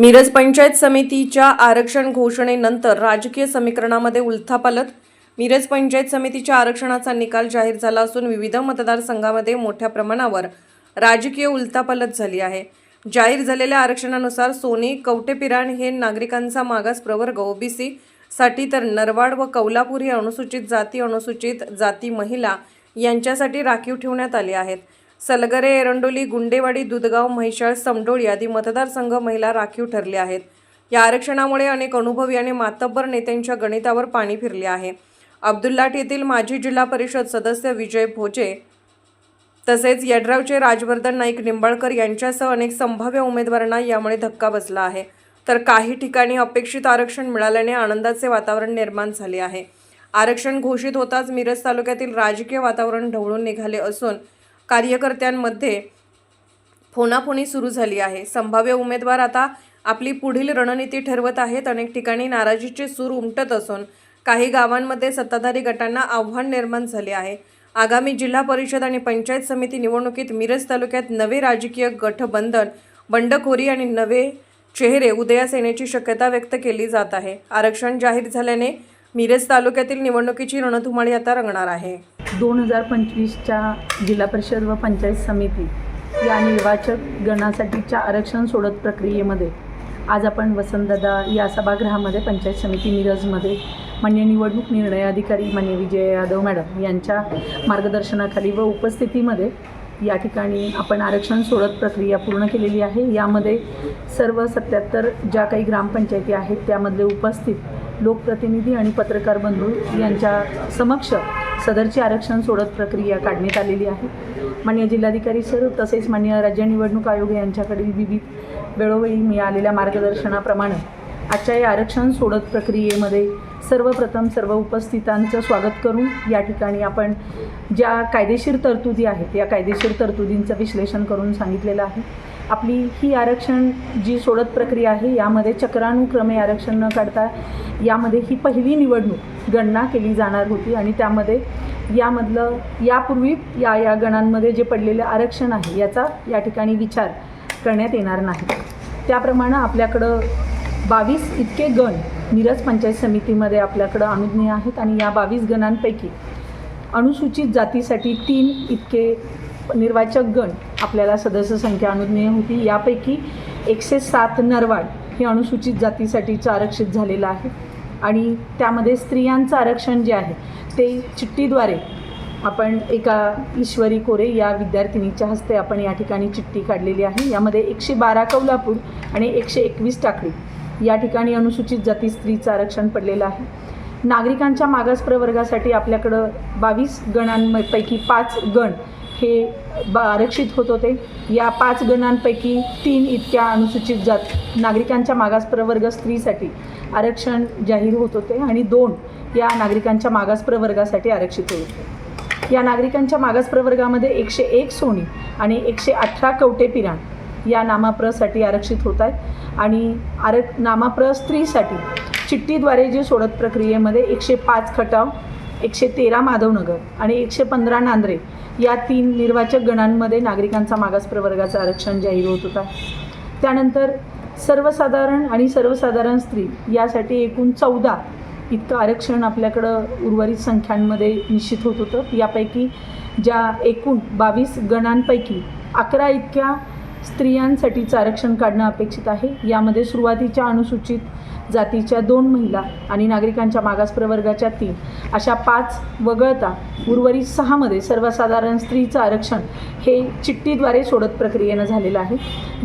मिरज पंचायत समितीच्या आरक्षण घोषणेनंतर राजकीय समीकरणामध्ये उलथापालत मिरज पंचायत समितीच्या आरक्षणाचा निकाल जाहीर झाला असून विविध मतदारसंघामध्ये मोठ्या प्रमाणावर राजकीय उलथापालत झाली आहे. जाहीर झालेल्या आरक्षणानुसार सोनी कवटेपिराण हे नागरिकांचा मागास प्रवर्ग ओबीसी साठी तर नरवाड व कौलापूर हे अनुसूचित जाती अनुसूचित जाती महिला यांच्यासाठी राखीव ठेवण्यात आले आहेत. सलगरे एरंडोली गुंडेवाडी दुधगाव म्हैसाळ समडोळी आदी मतदारसंघ महिला राखीव ठरले आहेत. या आरक्षणामुळे अनेक अनुभवी आणि मातब्बर नेत्यांच्या गणितावर पाणी फिरले आहे. अब्दुल्लाट येथील माजी जिल्हा परिषद सदस्य विजय भोजे तसेच यड्रावचे राजवर्धन नाईक निंबाळकर यांच्यासह अनेक संभाव्य उमेदवारांना यामुळे धक्का बसला आहे. तर काही ठिकाणी अपेक्षित आरक्षण मिळाल्याने आनंदाचे वातावरण निर्माण झाले आहे. आरक्षण घोषित होताच मिरज तालुक्यातील राजकीय वातावरण ढवळून निघाले असून कार्यकर्त्यांमध्ये फोनाफोनी सुरू झाली आहे. संभाव्य उमेदवार आता आपली पुढील रणनीती ठरवत आहेत. अनेक ठिकाणी नाराजीचे सूर उमटत असून काही गावांमध्ये सत्ताधारी गटांना आव्हान निर्माण झाले आहे. आगामी जिल्हा परिषद आणि पंचायत समिती निवडणुकीत मिरज तालुक्यात नवे राजकीय गठबंधन बंडखोरी आणि नवे चेहरे उदयास येण्याची शक्यता व्यक्त केली जात आहे. आरक्षण जाहीर झाल्याने मिरज तालुक्यातील निवडणुकीची रणधुमाळी आता रंगणार आहे. दोन हजार पंचवीसच्या जिल्हा परिषद व पंचायत समिती या निर्वाचक गणासाठीच्या आरक्षण सोडत प्रक्रियेमध्ये आज आपण वसंतदादा या सभागृहामध्ये पंचायत समिती मिरजमध्ये मान्य निवडणूक निर्णय अधिकारी मान्य विजय यादव मॅडम यांच्या मार्गदर्शनाखाली व उपस्थितीमध्ये या ठिकाणी आपण आरक्षण सोडत प्रक्रिया पूर्ण केलेली आहे. यामध्ये सर्व सत्याहत्तर ज्या काही ग्रामपंचायती आहेत त्यामधले उपस्थित लोकप्रतिनिधी आणि पत्रकार बंधू यांच्या समक्ष सदरची आरक्षण सोडत प्रक्रिया काढण्यात आलेली आहे. मान्य जिल्हाधिकारी सर तसेच मान्य राज्य निवडणूक आयोग यांच्याकडील विविध वेळोवेळी मिळालेल्या मार्गदर्शनाप्रमाणे आजच्या या आरक्षण सोडत प्रक्रियेमध्ये सर्वप्रथम सर्व उपस्थितांचं स्वागत करून या ठिकाणी आपण ज्या कायदेशीर तरतुदी आहेत या कायदेशीर तरतुदींचं विश्लेषण करून सांगितलेलं आहे. आपली ही आरक्षण जी सोडत प्रक्रिया आहे यामध्ये चक्रानुक्रमे आरक्षण न काढता यामध्ये ही पहिली निवडणूक गणना केली जाणार होती आणि त्यामध्ये यामधलं यापूर्वी या या गणांमध्ये जे पडलेलं आरक्षण आहे याचा या ठिकाणी विचार करण्यात येणार नाही. त्याप्रमाणे आपल्याकडं बावीस इतके गण मिरज पंचायत समितीमध्ये आपल्याकडं अनुज्ञेय आहेत आणि या बावीस गणांपैकी अनुसूचित जातीसाठी तीन इतके निर्वाचक गण आपल्याला सदस्य संख्या अनुज्ञेय होती. यापैकी एकशे सात नरवाड हे अनुसूचित जातीसाठीचं आरक्षित झालेलं आहे. आणि त्यामध्ये स्त्रियांचं आरक्षण जे आहे ते चिठ्ठीद्वारे आपण एका ईश्वरी कोरे या विद्यार्थिनीच्या हस्ते आपण या ठिकाणी चिठ्ठी काढलेली आहे. यामध्ये एकशे बारा कौलापूर आणि एकशे एकवीस टाकळी या ठिकाणी अनुसूचित जाती स्त्रीचं आरक्षण पडलेलं आहे. नागरिकांच्या मागास प्रवर्गासाठी आपल्याकडं बावीस गणांपैकी पाच गण हे ब आरक्षित होत होते. या पाच गणांपैकी तीन इतक्या अनुसूचित जात नागरिकांच्या मागास प्रवर्ग स्त्रीसाठी आरक्षण जाहीर होत होते आणि दोन या नागरिकांच्या मागास प्रवर्गासाठी आरक्षित होत होते. या नागरिकांच्या मागास प्रवर्गामध्ये एकशे एक सोनी आणि एकशे अठरा कवटे पिराण या नामाप्रसाठी आरक्षित होत आहेत. आणि आर नामाप्र स्त्रीसाठी चिठ्ठीद्वारे जे सोडत प्रक्रियेमध्ये एकशे पाच खटाव एकशे तेरा माधवनगर आणि एकशे पंधरा नांद्रे या तीन निर्वाचक गणांमध्ये नागरिकांचा मागास प्रवर्गाचं आरक्षण जाहीर होत होता. त्यानंतर सर्वसाधारण आणि सर्वसाधारण स्त्री यासाठी एकूण चौदा इतकं आरक्षण आपल्याकडं उर्वरित संख्यांमध्ये निश्चित होत होतं. यापैकी ज्या एकूण बावीस गणांपैकी अकरा इतक्या स्त्रियांसाठीचं आरक्षण काढणं अपेक्षित आहे. यामध्ये सुरुवातीच्या अनुसूचित जातीच्या दोन महिला आणि नागरिकांच्या मागास प्रवर्गाच्या तीन. अशा पाच वगळता उर्वरित सहामध्ये सर्वसाधारण स्त्रीचं आरक्षण हे चिठ्ठीद्वारे सोडत प्रक्रियेनं झालेलं आहे.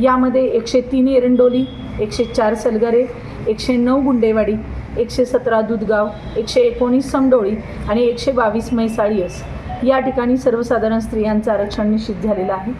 यामध्ये एकशे तीन एरंडोली एकशे चार सलगरे एकशे नऊ गुंडेवाडी एकशे सतरा दुधगाव एकशे एकोणीस समडोळी आणि एकशे बावीस मैसाळीयस या ठिकाणी सर्वसाधारण स्त्रियांचं आरक्षण निश्चित झालेलं आहे.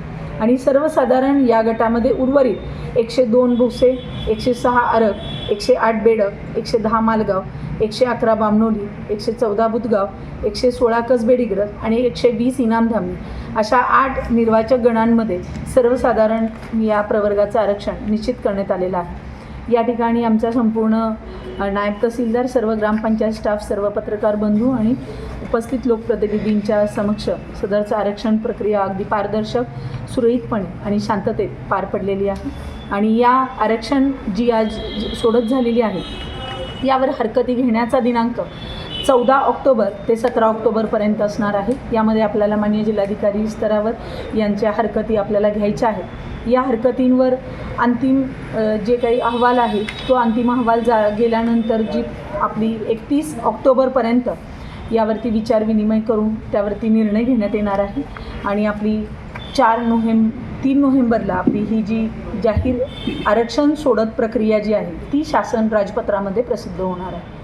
आणि सर्वसाधारण या गटामध्ये उर्वरित एकशे दोन भोसे एकशे सहा अरक एकशे आठ बेडक एकशे दहा मालगाव एकशे अकरा बामनोली एकशे चौदा बुधगाव एकशे सोळा कसबेडिग्रज आणि एकशे वीस इनामधामी अशा आठ निर्वाचक गणांमध्ये सर्वसाधारण या प्रवर्गाचं आरक्षण निश्चित करण्यात आलेलं आहे. या ठिकाणी आमचा संपूर्ण नायब तहसीलदार सर्व ग्रामपंचायत स्टाफ सर्व पत्रकार बंधू आणि उपस्थित लोकप्रतिनिधींच्या समक्ष सदरचं आरक्षण प्रक्रिया अगदी पारदर्शक सुरळीतपणे आणि शांततेत पार पडलेली आहे. आणि या आरक्षण जी आज सोडत झालेली आहे यावर हरकती घेण्याचा दिनांक चौदा ऑक्टोबर ते सतरा ऑक्टोबरपर्यंत असणार आहे. यामध्ये आपल्याला मान्य जिल्हाधिकारी स्तरावर यांच्या हरकती आपल्याला घ्यायच्या आहेत. या हरकतींवर अंतिम जे काही अहवाल आहे तो अंतिम अहवाल जा गेल्यानंतर जी आपली एकतीस ऑक्टोबरपर्यंत यावरती विचारविनिमय करून त्यावरती निर्णय घेण्यात येणार आहे. आणि आपली चार नोव्हेंब तीन नोव्हेंबरला आपली ही जी जाहीर आरक्षण सोडत प्रक्रिया जी आहे ती शासन राजपत्रामध्ये प्रसिद्ध होणार आहे.